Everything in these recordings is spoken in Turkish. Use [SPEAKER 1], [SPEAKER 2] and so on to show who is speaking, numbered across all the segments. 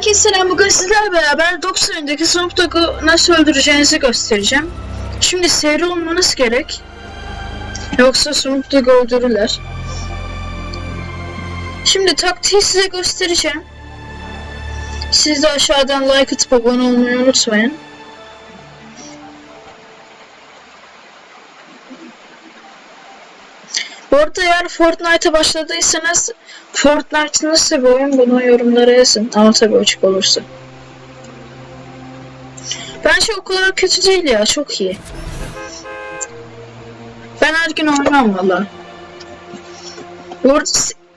[SPEAKER 1] Herkese selam. Bugün sizlerle beraber 90 önceki Snoop Dogg'u nasıl öldüreceğinizi göstereceğim. Şimdi seri olmanız gerek. Yoksa Snoop Dogg'u öldürürler. Şimdi taktiği size göstereceğim. Siz de aşağıdan like atıp abone olmayı unutmayın. Bu arada eğer Fortnite'a başladıysanız Fortnite nasıl bir oyun bunu yorumlara yazın. Ama tabii açık olursa. Bence o kadar kötü değil ya. Çok iyi. Ben her gün oynamam valla. Bu arada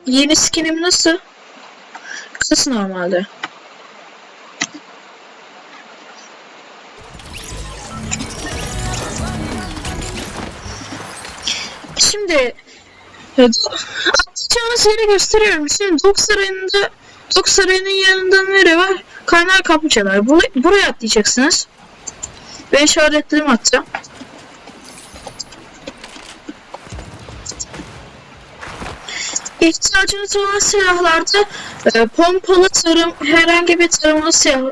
[SPEAKER 1] yeni skinim nasıl? Kısası normalde. Şimdi e, atlayacağınız yeri gösteriyorum. Şimdi Dok Sarayı'nda Dok Sarayı'nın yanında nere var? Kaynar kaplıcalar. Buraya, buraya atlayacaksınız. Ben işaretledim hatta. İhtiyacınız olan silahlarda e, pompalı tarım, herhangi bir tarımalı silah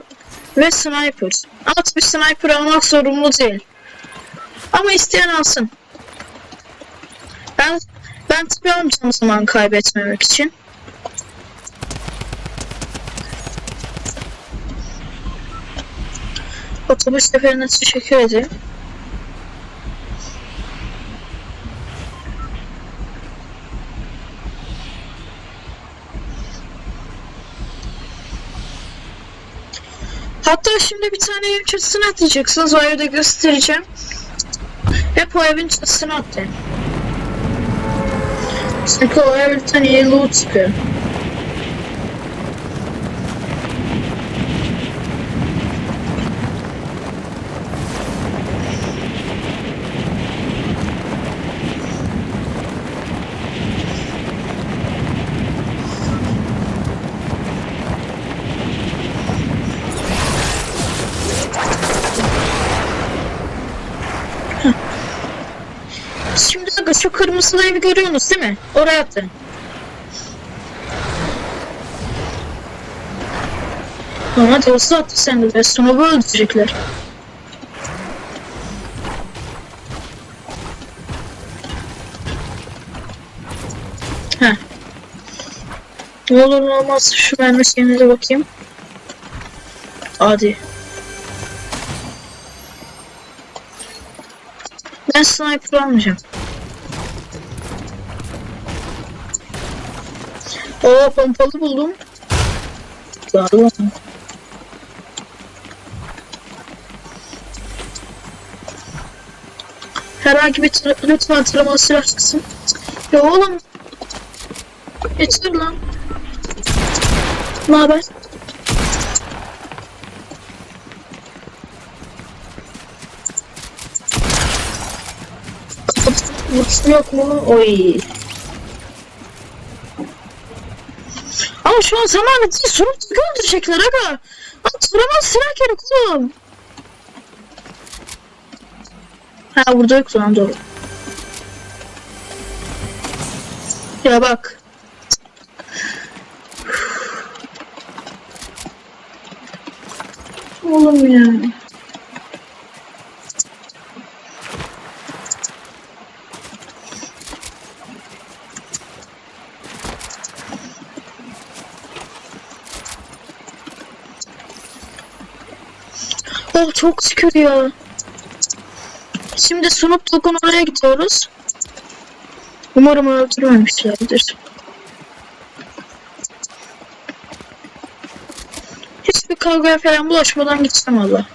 [SPEAKER 1] ve sniper. Ama tabii sniper almak zorunlu değil. Ama isteyen alsın. Ben ben tabii almayacağım zaman kaybetmemek için. Otobüs seferine teşekkür ederim. Hatta şimdi bir tane evin çatısına atlayacaksınız. O evde göstereceğim. Hep o evin çatısına atlayın. Çünkü o evden iyi kırmızılı evi görüyorsunuz değil mi? Oraya atın. Ama hızlı attı sen de. Sonra böyle öldürecekler. Ne olur ne olmaz şu mermi şeyinize bakayım. Hadi. Ben sniper almayacağım. Oo pompalı buldum. Olun. Herhangi bir tır lütfen tırmalı silah çıksın. Ya oğlum. Geçir lan. Ne haber? Vursun yok mu? Oy. Şu an zamanı değil. Sorup öldürecekler aga. Lan taramalı silah gerek oğlum. Ha burada yok lan doğru. Ya bak. Oğlum ya. Oh çok şükür ya. Şimdi Snoop Dogg'un oraya gidiyoruz. Umarım öldürmemişlerdir. Hiçbir kavgaya falan bulaşmadan gideceğim valla.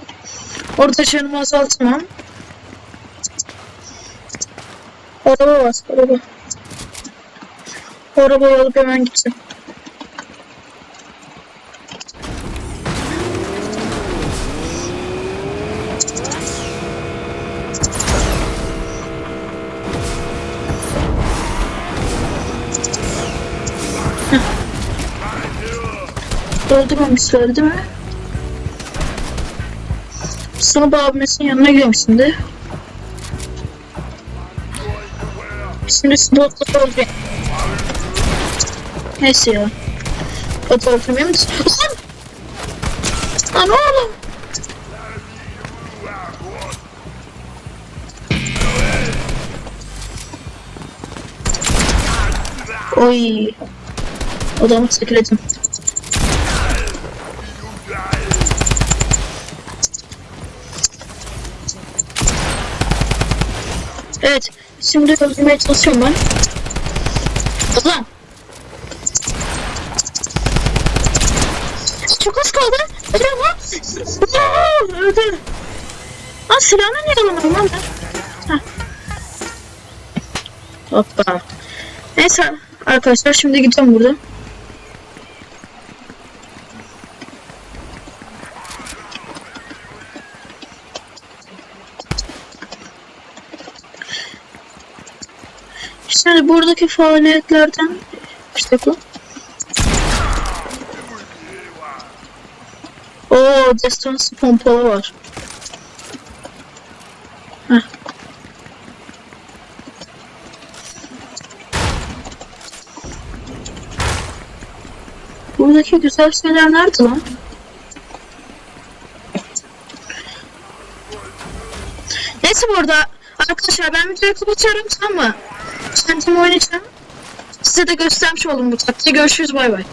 [SPEAKER 1] Orada canımı azaltmam. Araba var, araba. Arabayı alıp hemen gideceğim. Öldürmemişler değil mi? Sınıf abimesinin yanına gidiyorum şimdi. Şimdi slotla olacak. Neyse ya. Fotoğrafım benim de... Lan! Lan oğlum. Oy. Odamı sekretim. Evet. Şimdi öldürmeye çalışıyorum ben. Kazan. Çok az kaldı. Ama. Oo, öldü. Lan silahını niye alamadım lan ben? Hoppa. Neyse arkadaşlar şimdi gidiyorum burada. Şimdi buradaki faaliyetlerden işte bu. Oo, destansı pompalı var. Heh. Buradaki güzel şeyler nerede lan? Neyse burada arkadaşlar ben videoyu kapatıyorum tamam mı? Kendim oynayacağım. Size de göstermiş oldum bu taktiği. Görüşürüz bay bay.